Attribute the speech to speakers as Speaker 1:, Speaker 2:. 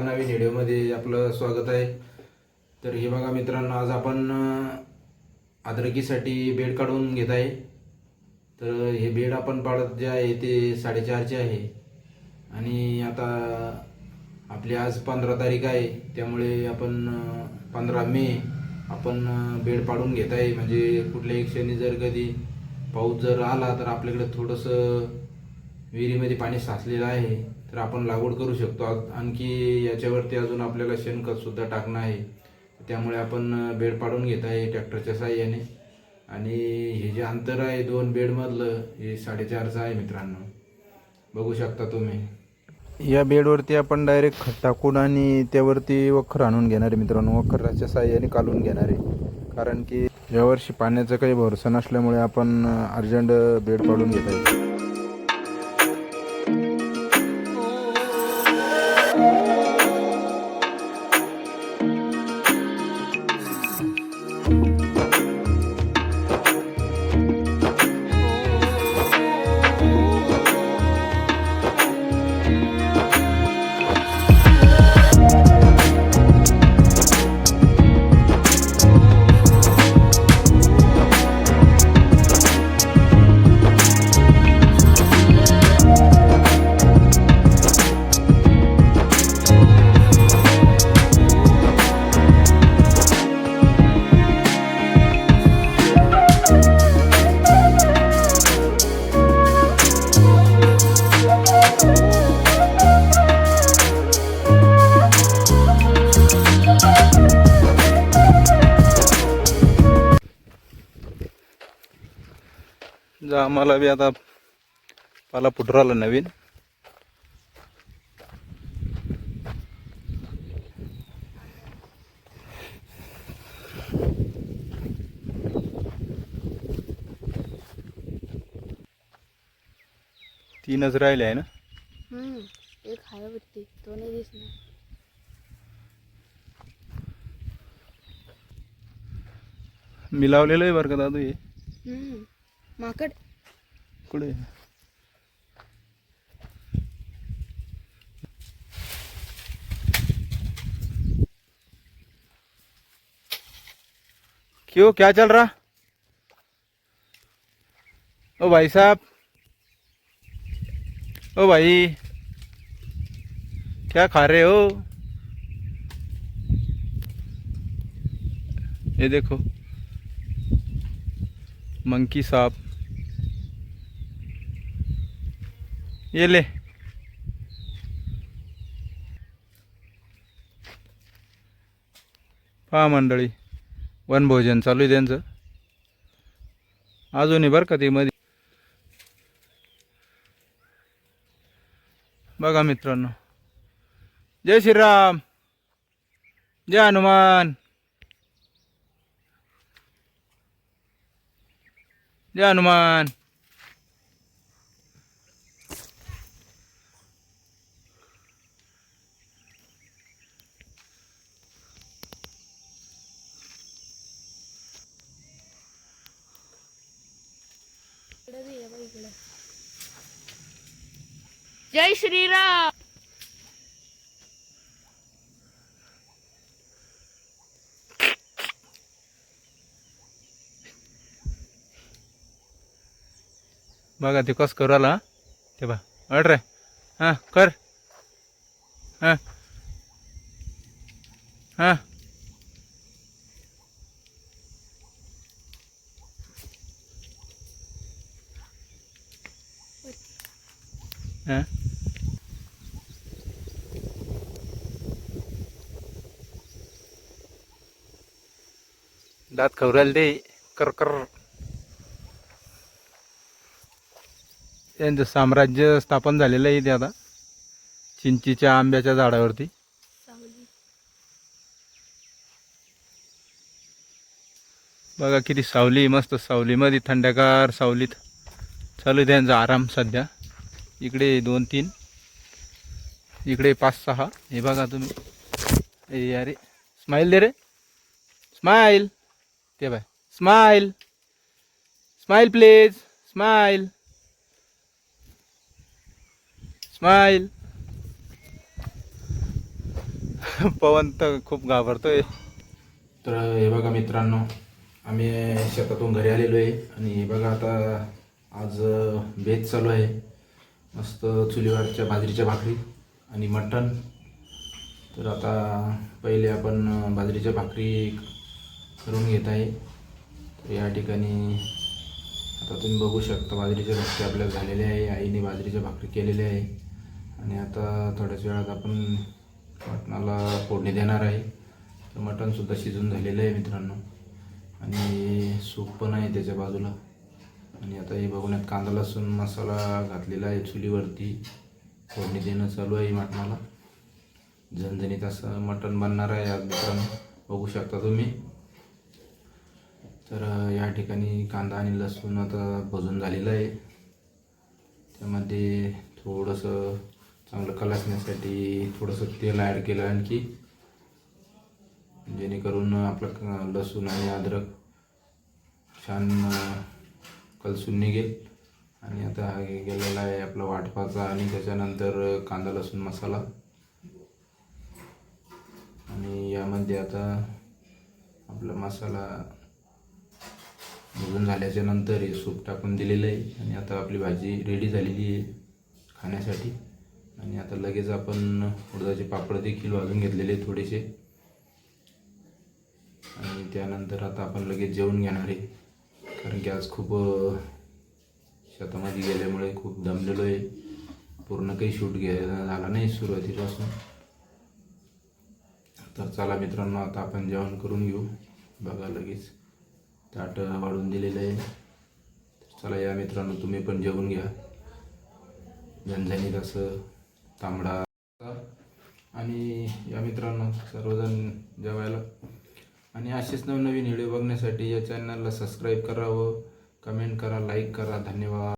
Speaker 1: नवीन व्हिडिओमध्ये आपलं स्वागत आहे. तर हे बघा मित्रांनो आज आपण अद्रकीसाठी बेड काढून घेत आहे. तर हे बेड आपण पाडत जे आहे ते साडेचारचे आहे. आणि आता आपली आज पंधरा तारीख आहे त्यामुळे आपण पंधरा मे आपण बेड पाडून घेत आहे. म्हणजे कुठल्याही क्षणी जर कधी पाऊस जर आला तर आपल्याकडे थोडंसं विहिरीमध्ये पाणी साचलेलं आहे. तर आपण लागवड करू शकतो. आणखी याच्यावरती अजून आपल्याला शेणखत सुद्धा टाकणं आहे. त्यामुळे आपण बेड पाडून घेत आहे ट्रॅक्टरच्या साह्याने. आणि हे जे अंतर आहे दोन बेडमधलं हे साडेचारचं आहे मित्रांनो. बघू शकता तुम्ही.
Speaker 2: या बेडवरती आपण डायरेक्ट खत टाकून आणि त्यावरती वखर आणून घेणार आहे मित्रांनो. वखराच्या साह्याने काढून घेणार आहे. कारण की यावर्षी पाण्याचा काही भरोसा नसल्यामुळे आपण अर्जंट बेड पाडून घेत आहे जा आम्हाला बी आता पाला फुटराला नवीन. तीनच राहिले आहे ना?
Speaker 3: हम्म, एक आहे वरती तो नाही दिसणार.
Speaker 2: मी लावलेलं आहे बरं का दादू हे?
Speaker 3: हम्म, माकड।
Speaker 2: क्यों? क्या चल रहा? ओ भाई साहब। ओ भाई। क्या खा रहे हो? ये देखो। मंकी साहब। येले पहा मंडळी वनभोजन चालू आहे त्यांचं. अजूनही बरं का ते मध्ये बघा मित्रांनो. जय श्रीराम. जय हनुमान. जय हनुमान.
Speaker 3: इकडे बी आहे बघ इकडे. जय श्रीराम.
Speaker 2: बघा ते कस करू आला ते बा अड रे. हां कर. हां. हां. हां? दात खवरायला दे कर कर. त्यांचं साम्राज्य स्थापन झालेलं आहे ते आता. चिंचीच्या आंब्याच्या झाडावरती.
Speaker 3: सावली
Speaker 2: बघा किती सावली मस्त सावलीमध्ये थंडगार सावलीत. चालू आहे त्यांचा आराम सध्या. इकडे दोन तीन. इकडे पाच सहा. हे बघा तुम्ही. ए अरे. स्माईल दे रे. स्माईल. ते bye smile. Smile please. Smile. Smile.
Speaker 4: Pawan तर खूप घाबरतोय.
Speaker 2: तर हे बघा मित्रांनो आम्ही शेतातून घरी आलेलो आहे. आणि हे बघा आता आज बेत चालू आहे. मस्त चुलीवरच्या बाजरीच्या भाकरी आणि मटण. तर आता पहिले आपण बाजरीच्या भाकरी करून घेत आहे. तर या ठिकाणी आता तुम्ही बघू शकता बाजरीच्या भाकरी आपल्या झालेल्या आहे. आईने बाजरीच्या भाकरी केलेल्या आहे. आणि आता थोड्याच वेळात आपण मटणाला फोडणी देणार आहे. तर मटणसुद्धा शिजून झालेलं आहे मित्रांनो. आणि सूप पण आहे त्याच्या बाजूला. आणि आता हे बघून कांदा लसूण मसाला घातलेला आहे चुलीवरती. फोडणी देणं चालू आहे मटणाला. झणझणीत असं मटण बनणार आहे आज मित्रांनो. बघू शकता तुम्ही. तर या ठिकाणी कांदा आणि लसूण आता भजून झालेलं आहे. त्यामध्ये थोडंसं चांगलं कलासण्यासाठी थोडंसं तेल ॲड केलं आणखी. जेणेकरून आपलं लसूण आणि अद्रक छान कलसून निघेल आणि आता हा गेलेला आहे आपला वाटपाचा आणि त्याच्यानंतर कांदा लसूण मसाला. आणि यामध्ये आता आपला मसाला भजून झाल्याच्यानंतर हे सूप टाकून दिलेलं आहे. आणि आता आपली भाजी रेडी झालेली आहे खाण्यासाठी. आणि आता लगेच आपण उडदाचे पापड देखील वाजून घेतलेले थोडेसे. आणि त्यानंतर आता आपण लगेच जेवण घेणार आहे. कारण की आज खूप शेतामध्ये गेल्यामुळे खूप दमलेलो आहे. पूर्ण काही शूट घ्यायला झाला नाही सुरुवातीपासून. तर चला मित्रांनो आता आपण जेवण करून घेऊ. बघा लगेच. ताट वाढून दिलेलं आहे. चला या मित्रांनो तुम्ही पण जेवून घ्या. झणझणीत असं तांबडा आणि या मित्रांनो सर्वजण जेवायला. आणि असेच नवनवीन व्हिडिओ बघण्यासाठी या चॅनलला सबस्क्राईब करावं कमेंट करा लाईक करा धन्यवाद.